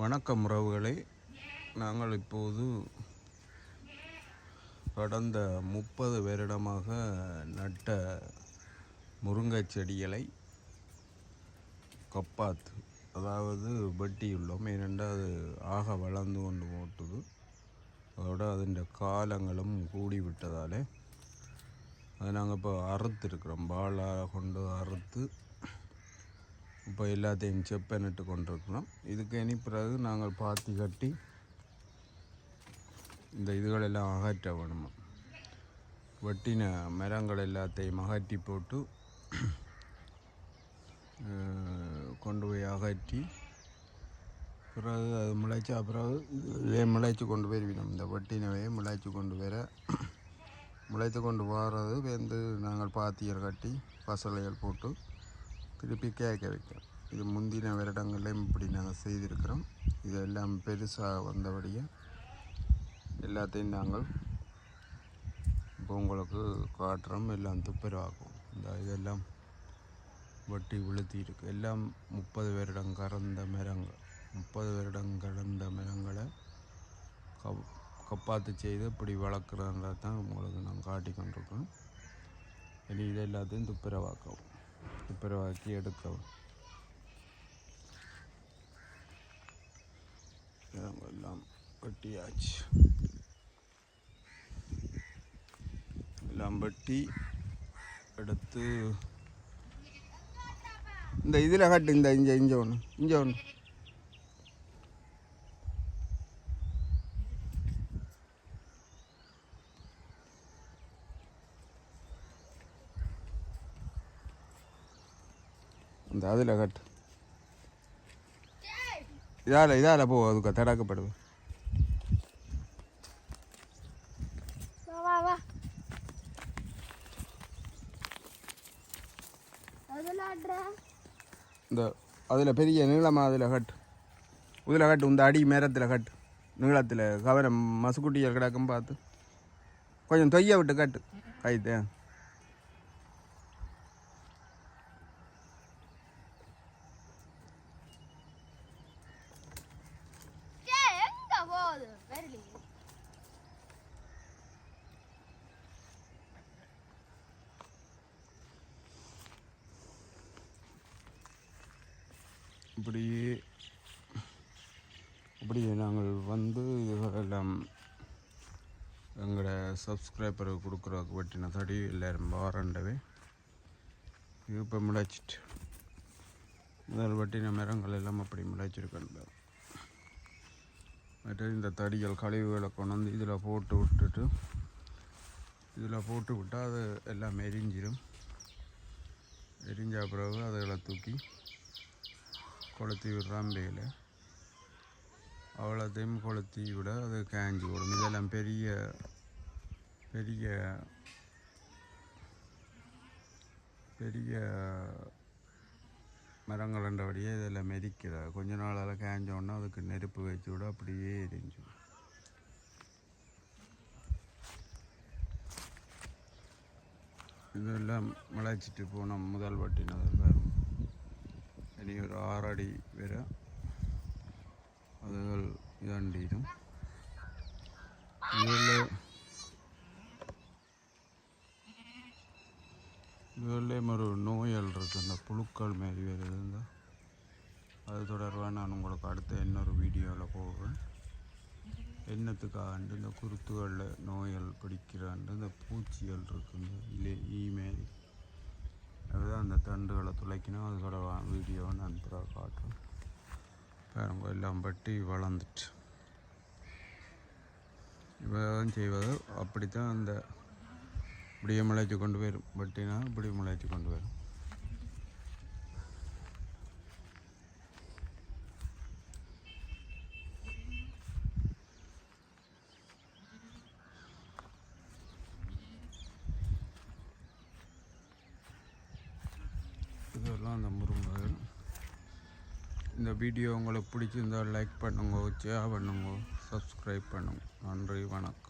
வணக்கம் உறவுகளே. நாங்கள் இப்போது கடந்த முப்பது வருடமாக நட்ட முருங்கை செடிகளை கப்பாத்து அதாவது வெட்டியுள்ளோம். ஏனென்றால் அது ஆக வளர்ந்து கொண்டு போட்டுது. அதோட அதிൻ്റെ காலங்களும் கூடிவிட்டதாலே அதை நாங்கள் இப்போ அறுத்துருக்குறோம். பாலாக கொண்டு அறுத்து இப்போ எல்லாத்தையும் செப்பனிட்டு கொண்டிருக்கிறோம். இதுக்கு இனி பிறகு நாங்கள் பாத்தி கட்டி இந்த இதுகளெல்லாம் அகற்ற வேணுமா? வெட்டின மரங்கள் எல்லாத்தையும் அகற்றி போட்டு கொண்டு போய் அகற்றி பிறகு அது முளைச்சா பிறகு இதுவே முளைச்சி கொண்டு போயிருவினோம் இந்த வெட்டினவையே முளைச்சி கொண்டு வர முளைத்து கொண்டு வர்றது வந்து நாங்கள் பாத்தியல் கட்டி பசலைகள் போட்டு திருப்பி கேட்க வைக்கிறோம். இது முந்தின வருடங்களையும் இப்படி நாங்கள் செய்திருக்கிறோம். இதெல்லாம் பெருசாக வந்தபடியே எல்லாத்தையும் நாங்கள் இப்போ உங்களுக்கு காட்டுறோம். எல்லாம் துப்புரவாக்கும். இந்த இதெல்லாம் வட்டி உளுத்தி இருக்கு. எல்லாம் முப்பது வருடம் கறந்த மரங்கள் முப்பது வருடம் கடந்த மரங்களை கப் கப்பாத்து செய்து இப்படி வளர்க்குறன்றது உங்களுக்கு நான் காட்டி கொண்டிருக்கோம் இனி இது எல்லாத்தையும் துப்புரவாக்கவும் துப்புரவாக்கி எடுக்கவும் எல்லாம் வெட்டியாச்சு எல்லாம் வெட்டி எடுத்து இந்த இதில் கட்டு இந்த இஞ்ச இஞ்ச ஒன்று இஞ்ச ஒன்று இந்த அதில் கட்டு இதால் இதால் போ அதுக்கு தடக்கப்படுது இந்த அதில் பெரிய நீளமாக அதில் கட்டு இதில் கட்டு இந்த அடி மேரத்தில் கட்டு நீளத்தில் கவரம் மசுக்குட்டியல் கிடக்கும் பார்த்து கொஞ்சம் தொய்ய விட்டு கட்டு கைத்து இப்படி இப்படி நாங்கள் வந்து எல்லாம் எங்களோட சப்ஸ்கிரைபருக்கு கொடுக்குறதுக்கு வெட்டின தடி எல்லாரும் வாரண்டவே இப்போ முளைச்சிட்டு. முதல் வெட்டின மரங்கள் எல்லாம் அப்படி முளைச்சிருக்கேன் மற்ற இந்த தடிகள் கழிவுகளை கொண்டு வந்து இதில் போட்டு விட்டுட்டு இதில் போட்டு விட்டால் அது எல்லாம் எரிஞ்சிடும் எரிஞ்ச பிறகு அதுகளை தூக்கி கொளுத்தி விடுறான் வேலை. அவ்வளோத்தையும் கொளுத்தி விட அது காஞ்சி விடும் இதெல்லாம் பெரிய பெரிய பெரிய மரங்கள்ன்றபடியே இதெல்லாம் மெதிக்கிற கொஞ்ச நாளால் காஞ்ச அதுக்கு நெருப்பு வச்சு விட அப்படியே எரிஞ்சு இதெல்லாம் முளைச்சிட்டு போனோம் முதல் வட்டினது பாருங்க இனி ஒரு ஆறடி வர அதுகள் இதாண்டிடும் இதில் இதுலேயும் ஒரு நோயல் இருக்குது இந்த புழுக்கள் மாரி வருது இந்த அது தொடர்பாக நான் உங்களுக்கு அடுத்த இன்னொரு வீடியோவில் போவேன். என்னத்துக்காண்டு இந்த குருத்துகளில் நோயல் பிடிக்கிறாண்டு இந்த பூச்சிகள் இருக்குது இல்லை ஈ அந்த தண்டுகளை துளைக்கணும். அது தொடர்பான வீடியோவை நான் பிறகு காட்டுறேன் பாருங்க எல்லாம் பட்டி வளர்ந்துட்டு. இவன் செய்வது அப்படித்தான் அந்த இப்படியே முளைச்சி கொண்டு வரும் பட்டினா இப்படி முளைச்சி கொண்டு வரும். தான் அந்த முருங்கைகள் இந்த வீடியோ உங்களுக்கு பிடிச்சிருந்தால் லைக் பண்ணுங்க ஷேர் பண்ணுங்க சப்ஸ்கிரைப் பண்ணுங்க. நன்றி வணக்கம்.